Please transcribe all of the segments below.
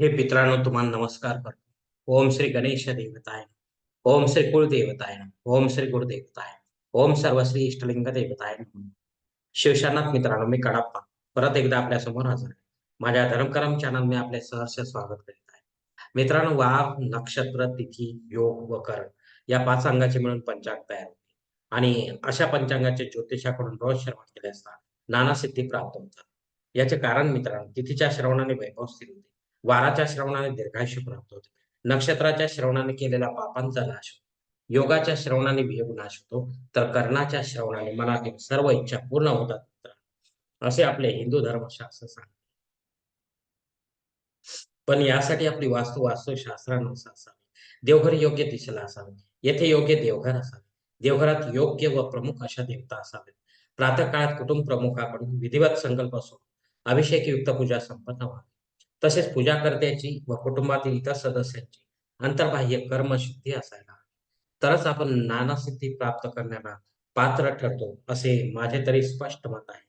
हे मित्रांनो तुम्हाला नमस्कार करतो. ओम श्री गणेश देवताय. ओम श्री कुलदेवताय. ओम श्री गुरुदेवताय. ओम सर्वश्री इष्टलिंग देवताय. शिवशानाथ मित्रांनो मी कडाप्पा. परत एकदा आपल्यासमोर हजर आहे. माझ्या धर्मकरम चॅनल मी आपले सहर्ष स्वागत करीत आहे. मित्रांनो वार नक्षत्र तिथी योग व करण या पाच अंगाचे मिळून पंचांग तयार होते. आणि अशा पंचांगाचे ज्योतिषाकडून रोज श्रवण केले असता नाना सिद्धी प्राप्त होतात. याचे कारण मित्रांनो तिथीच्या श्रवणाने वैभव स्थिर होते. वाराच्या श्रवणाने दीर्घायुष्य प्राप्त होते. नक्षत्राच्या श्रवणाने केलेला पापांचा नाश होतो. योगाच्या श्रवणाने वियोग नाश होतो. तर कर्णाच्या श्रवणाने मनातील सर्व इच्छा पूर्ण होतात. असे आपले हिंदू धर्मशास्त्र सांगते. पण यासाठी आपली वास्तू वास्तुशास्त्रानुसार असावी देवघर योग्य दिशेला असावे. येथे योग्य देवघर असावे. देवघरात योग्य व प्रमुख अशा देवता असाव्यात प्रातः काळात कुटुंब प्रमुखाकडून विधिवत संकल्प असून अभिषेक युक्त पूजा संपन्न व्हावी. तसेच पूजाकर्त्याची व कुटुंबातील इतर सदस्यांची अंतर्बाह्य कर्मशुद्धी असायला तरच आपण नाना सिद्धी प्राप्त करण्याला पात्र ठरतो असे माझे तरी स्पष्ट मत आहे.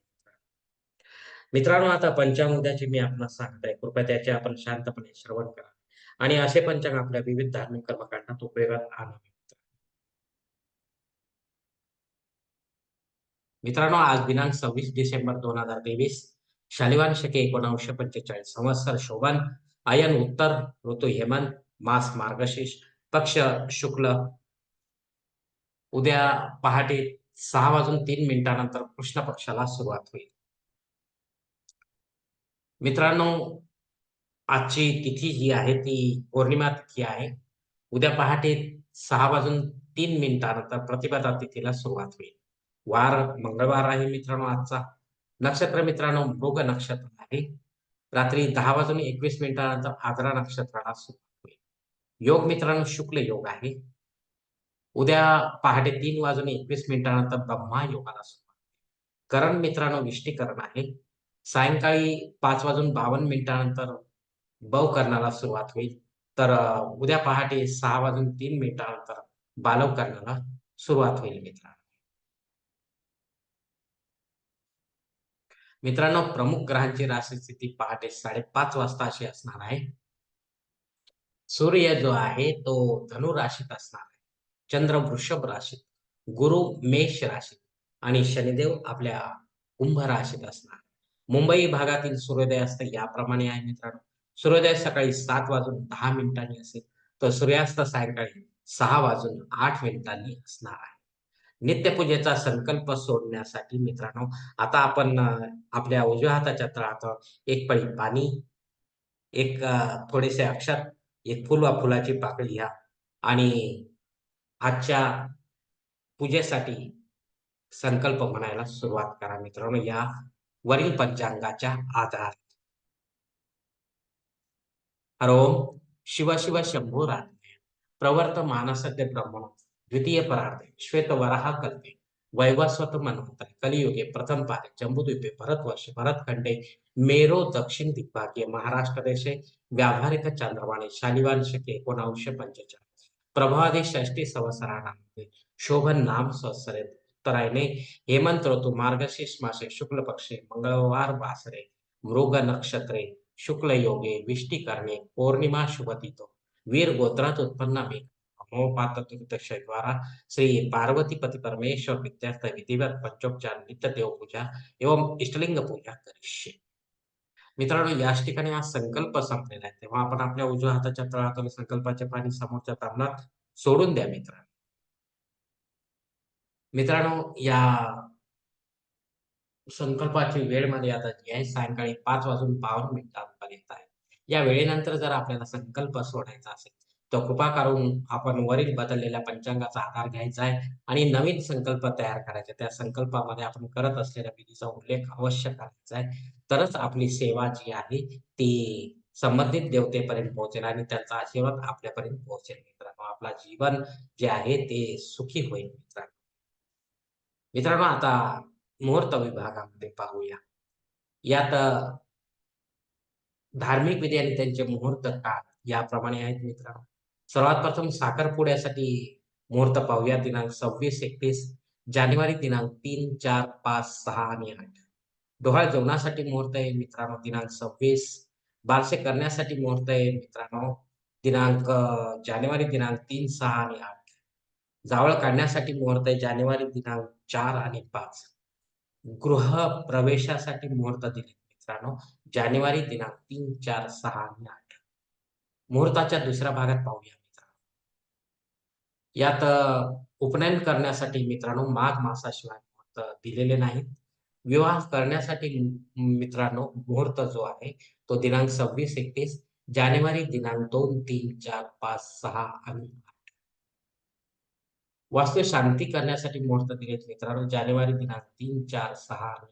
मित्रांनो आता पंचांग उद्याचे मी आपणास सांगत आहे कृपया त्याचे आपण शांतपणे श्रवण करा. आणि असे पंचांग आपल्या विविध धार्मिक कर्मकांडात उपयोगात आणावे. मित्रांनो आज दिनांक सव्वीस डिसेंबर दोन हजार तेवीस शालिवान शके एकोणीसशे पंचेचाळीस. संवत्सर शोभन आयन उत्तर ऋतू हेमंत मास मार्गशीर्ष पक्ष शुक्ल उद्या पहाटे सहा वाजून तीन मिनिटानंतर कृष्ण पक्षाला सुरुवात होईल. मित्रांनो आजची तिथी जी आहे ती पौर्णिमा तिथी आहे. उद्या पहाटे सहा वाजून तीन मिनिटानंतर प्रतिपदा तिथीला सुरुवात होईल. वार मंगळवार आहे मित्रांनो आजचा. नक्षत्र मित्रांनो मृग नक्षत्र आहे. रात्री दहा वाजून एकवीस मिनिटानंतर आग्रा नक्षत्राला सुरुवात होईल. योग मित्रांनो शुक्ल योग आहे. उद्या पहाटे तीन वाजून एकवीस मिनिटानंतर ब्रह्मा योगाला सुरुवात होईल. करण मित्रांनो विष्टीकरण आहे. सायंकाळी पाच वाजून बावन्न मिनिटानंतर बव सुरुवात होईल. तर उद्या पहाटे सहा वाजून तीन मिनिटानंतर बालव करण्याला सुरुवात होईल मित्रांनो. मित्रांनो प्रमुख ग्रहांची राशीस्थिती पहाटे साडेपाच वाजता अशी असणार आहे. सूर्य जो आहे तो धनु राशीत असणार आहे. चंद्र वृषभ राशीत गुरु मेष राशीत आणि शनिदेव आपल्या कुंभ राशीत असणार मुंबई भागातील सूर्योदय असतं याप्रमाणे आहे मित्रांनो. सूर्योदय सकाळी सात वाजून दहा मिनिटांनी असेल तर सूर्यास्त सायंकाळी सहा वाजून आठ मिनिटांनी असणार आहे. नित्यपूजेचा संकल्प सोडण्यासाठी मित्रांनो आता आपण आपल्या उजव्या हाताच्या तळात एक पळी पाणी एक थोडेसे अक्षर एक फुल वा फुलाची पाकळी घ्या आणि आजच्या पूजेसाठी संकल्प म्हणायला सुरुवात करा मित्रांनो या वरील पंचांगाच्या आधार हरोम शिव शिव शंभू राधे. प्रवर्त मानसद्य ब्रह्मण द्वितीय परार्धे श्वेत वराह कल्पे वैवस्वत मनवंतरे कलियुगे प्रथम पादे जम्बूद्वीपे भरतवर्षे भरतखंडे मेरो दक्षिण दिग्भागे महाराष्ट्र देशे व्यावहारिक चंद्रवाणे शालिवान शके एकोणावीसशे पंचेचाळीस प्रभावादी षष्टी संवत्सरामध्ये शोभन नाम संवत्सरे उत्तरायणे हेमंत ऋतू मार्गशीर्ष मासे शुक्ल पक्षे मंगळवार वासरे मृग नक्षत्रे शुक्ल योगे विष्टीकरणे पौर्णिमा शुभतिथो वीर गोत्रात उत्पन्न मेघ अमोपात द्वारा श्री पार्वतीपती परमेश्वर विद्यार्थ विधिवत पंचोपचार नित्य देवपूजा एवं इष्टलिंग पूजा करिष्ये। मित्रांनो याच ठिकाणी हा संकल्प संपलेला आहे. तेव्हा आपण आपल्या उजव्या हाताच्या तळातून संकल्पाचे पाणी समोरच्या तांबणात सोडून द्या मित्रांनो. मित्रांनो या संकल्पाची वेळ मर्यादा जी आहे सायंकाळी पाच वाजून बावन्न मिनिटांपर्यंत आहे. या वेळेनंतर जर आपल्याला संकल्प सोडायचा असेल तर कृपा करून आपण वरील बदललेल्या पंचांगाचा आधार घ्यायचा आहे आणि नवीन संकल्प तयार करायचा. त्या संकल्पामध्ये आपण करत असलेल्या विधीचा उल्लेख अवश्य करायचा आहे. तरच आपली सेवा जी आहे ती संबंधित देवतेपर्यंत पोहोचेल आणि त्यांचा आशीर्वाद आपल्यापर्यंत पोहोचेल. मित्रांनो आपला जीवन जे आहे ते सुखी होईल मित्रांनो. मित्रांनो आता मुहूर्त विभागामध्ये पाहूया. यात धार्मिक विधी आणि त्यांचे मुहूर्त काळ याप्रमाणे आहेत मित्रांनो. सर्वात प्रथम साखरपुड्यासाठी मुहूर्त पाहूया. दिनांक सव्वीस एकतीस जानेवारी दिनांक तीन चार पाच सहा आणि आठ. डोहाळ जेवणासाठी मुहूर्त आहे मित्रांनो. दिनांक सव्वीस. बारसे करण्यासाठी मुहूर्त आहे मित्रांनो. दिनांक जानेवारी दिनांक तीन सहा आणि आठ. जावळ काढण्यासाठी मुहूर्त आहे जानेवारी दिनांक चार आणि पाच. गृह प्रवेशासाठी मुहूर्त दिले मित्रांनो. जानेवारी दिनांक तीन चार सहा आणि आठ. मुहूर्ताच्या दुसऱ्या भागात पाहूया. यात उपनयन करण्यासाठी मित्रांनो माघ मासाशिवाय मुहूर्त दिलेले नाहीत. विवाह करण्यासाठी मित्रांनो मुहूर्त जो आहे तो दिनांक सव्वीस एकतीस जानेवारी दिनांक दोन तीन चार पाच सहा आणि वास्तू शांती करण्यासाठी मुहूर्त दिलेत मित्रांनो जानेवारी दिनांक तीन चार सहा आणि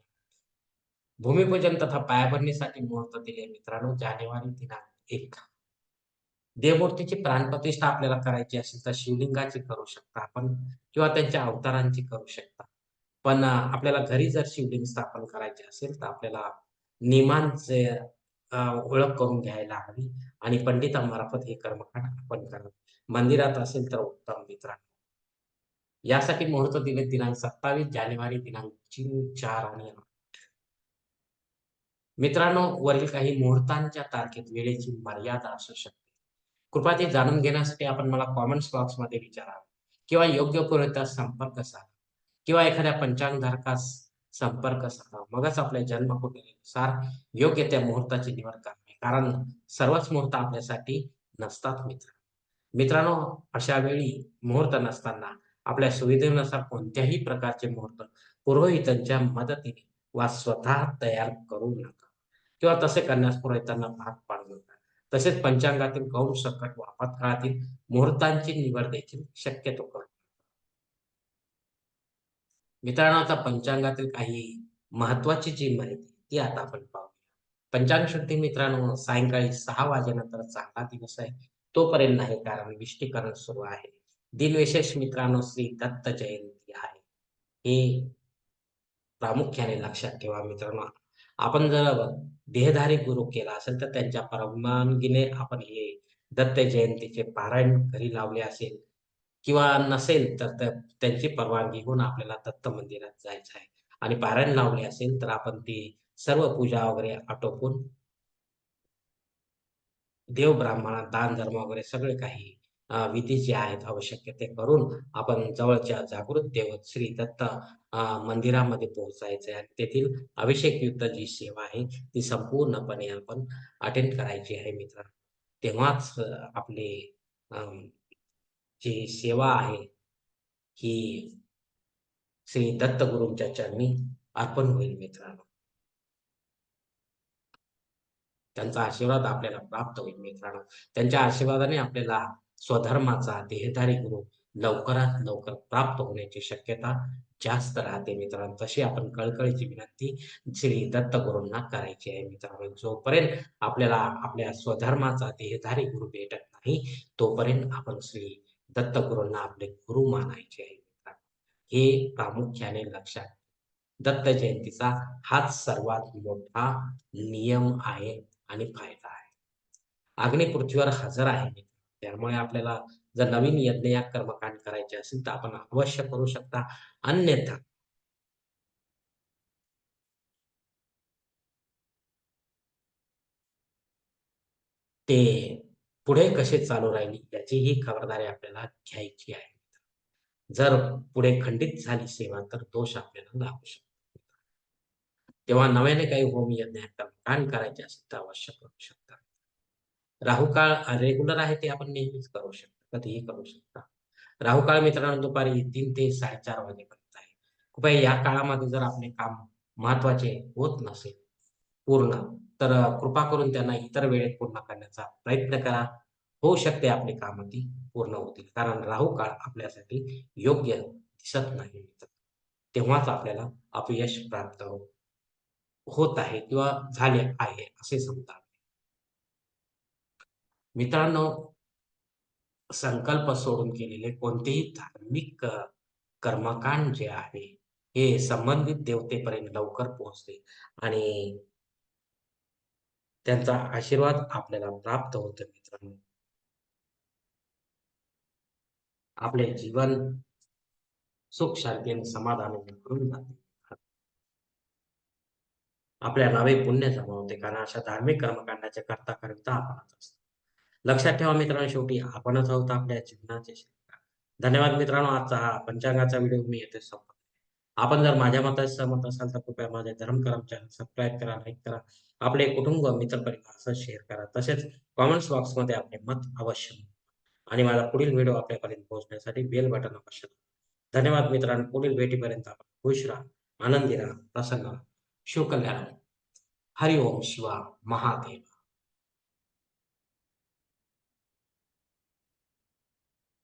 भूमिपूजन तथा पायाभरणीसाठी मुहूर्त दिले मित्रांनो जानेवारी दिनांक एक. देवमूर्तीची प्राणप्रतिष्ठा आपल्याला करायची असेल तर शिवलिंगाची करू शकता आपण किंवा त्यांच्या अवतारांची करू शकता. पण आपल्याला घरी जर शिवलिंग स्थापन करायचे असेल तर आपल्याला नियमांचे ओळख करून घ्यायला हवी आणि पंडितांमार्फत हे कर्मकांड आपण करावं. मंदिरात असेल तर उत्तम मित्रांनो. यासाठी मुहूर्त दिले दिनांक सत्तावीस जानेवारी दिनांक तीन चार आणि आठ. मित्रांनो वरील काही मुहूर्तांच्या तारखेत वेळेची मर्यादा असू शकते. कृपया ते जाणून घेण्यासाठी आपण मला कॉमेंट्स बॉक्समध्ये विचारा. किंवा योग्य पुरवठा संपर्क साधा. किंवा एखाद्या पंचांगधारकास संपर्क साधा. मगच आपल्या जन्म कुटुंबीनुसार योग्य त्या मुहूर्ताची निवड करावी कारण सर्वच मुहूर्त आपल्यासाठी नसतात मित्र. मित्रांनो अशा वेळी मुहूर्त नसताना आपल्या सुविधेनुसार कोणत्याही प्रकारचे मुहूर्त पुरोहितांच्या मदतीने वा स्वतः तयार करू नका. किंवा तसे करण्यास पुरोहितांना भाग पाडू नका. तसेच पंचांगातील कौम संकट व आपत्काळातील मुहूर्तांची निवड देखील शक्यतो करू. मित्रांनो आता पंचांगातील काही महत्वाची जी माहिती ती आता आपण पाहूया. पंचांग शुद्धी मित्रांनो सायंकाळी सहा वाजेनंतर चांगला दिवस आहे. तोपर्यंत नाही कारण विष्टीकरण सुरू आहे. दिनविशेष मित्रांनो श्री दत्त जयंती आहे. हे प्रामुख्याने लक्षात ठेवा मित्रांनो. आपण जर देहधारी गुरु केला असेल तर त्यांच्या परवानगीने आपण हे दत्त जयंतीचे पारायण घरी लावले असेल किंवा नसेल तर त्यांची परवानगी घेऊन आपल्याला दत्त मंदिरात जायचं आहे. आणि पारायण लावले असेल तर आपण ती सर्व पूजा वगैरे आटोपून देव ब्राह्मणा दान धर्म वगैरे सगळे काही विधी जे आहेत आवश्यक ते करून आपण जवळच्या जागृत देवत श्री दत्त मंदिरामध्ये पोहोचायचे आहे तेथील अभिषेक युक्त जी सेवा आहे ती संपूर्णपणे आपण अटेंड करायची आहे मित्र तेव्हाच आपली जी सेवा आहे ही श्री दत्त गुरूंच्या चरणी अर्पण होईल मित्रांनो. त्यांचा आशीर्वाद आपल्याला प्राप्त होईल मित्रांनो. त्यांच्या आशीर्वादाने आपल्याला स्वधर्माचा देहधारी गुरु लवकरात लवकर प्राप्त होण्याची शक्यता जास्त राहते मित्रांनो तशी आपण कळकळीची विनंती श्री दत्त गुरूंना करायची आहे मित्रांनो जोपर्यंत आपल्याला आपल्या स्वधर्माचा देहधारी गुरु भेटत नाही तोपर्यंत आपण श्री दत्त गुरूंना आपले गुरु मानायचे आहे मित्रांनो हे प्रामुख्याने लक्षात दत्त जयंतीचा हाच सर्वात मोठा नियम आहे आणि फायदा आहे. अग्नी पृथ्वीवर हजर आहे मित्र. त्यामुळे आपल्याला जर नवीन यज्ञ या कर्मकांड करायचे असेल तर आपण अवश्य करू शकता. अन्यथा ते पुढे कसे चालू राहिली याचीही खबरदारी आपल्याला घ्यायची आहे. जर पुढे खंडित झाली सेवा तर दोष आपल्याला लागू शकतो. तेव्हा नव्याने काही होम यज्ञ कर्मकांड करायचे असेल तर अवश्य करू शकता. राहुकाळ रेग्युलर आहे ते आपण नेहमीच करू शकता. कधीही करू शकता. राहुकाळ मित्रांनो दुपारी तीन ते 4:30 वाजेपर्यंत आहे. कृपया या काळामध्ये जर आपले काम महत्त्वाचे होत नसेल पूर्ण, तर कृपा करून त्यांना इतर वेळेत पूर्ण करण्याचा प्रयत्न करा. होऊ शकते आपली कामं ती पूर्ण होतील. कारण राहू काळ आपल्यासाठी योग्य दिसत नाही तेव्हाच आपल्याला अपयश प्राप्त हो होत आहे किंवा झाले आहे असे समजा. मित्रांनो संकल्प सोडून केलेले कोणतेही धार्मिक कर्मकांड जे आहे, हे संबंधित देवतेपर्यंत लवकर पोहोचते आणि त्यांचा आशीर्वाद आपल्याला प्राप्त होतो मित्रांनो. आपले जीवन सुख शांती आणि समाधानाने भरून जाते. आपल्या नावे पुण्य जमा होते कारण अशा धार्मिक कर्मकांडाच्या करता करता आपण असतो लक्षात ठेवा मित्रांनो शेवटी आपणच आहोत आपल्या जीवनाचे धन्यवाद मित्रांनो आजचा हा पंचांगाचा व्हिडिओ मी येथे संपत आपण जर माझ्या मताशी सहमत असाल तर कृपया माझे धर्मकरम चॅनल सबस्क्राईब करा लाईक करा आपले कुटुंब मित्रपरिवार असं शेअर करा. तसेच कॉमेंट्स बॉक्समध्ये आपले मत अवश्य आणि माझा पुढील व्हिडिओ आपल्यापर्यंत पोहोचण्यासाठी बेल बटन अवश्य धन्यवाद मित्रांनो पुढील भेटीपर्यंत आपण खुश राहा आनंदी राहा प्रसन्न राहा. शिवकल्याण हरि ओम शिवा महादेव.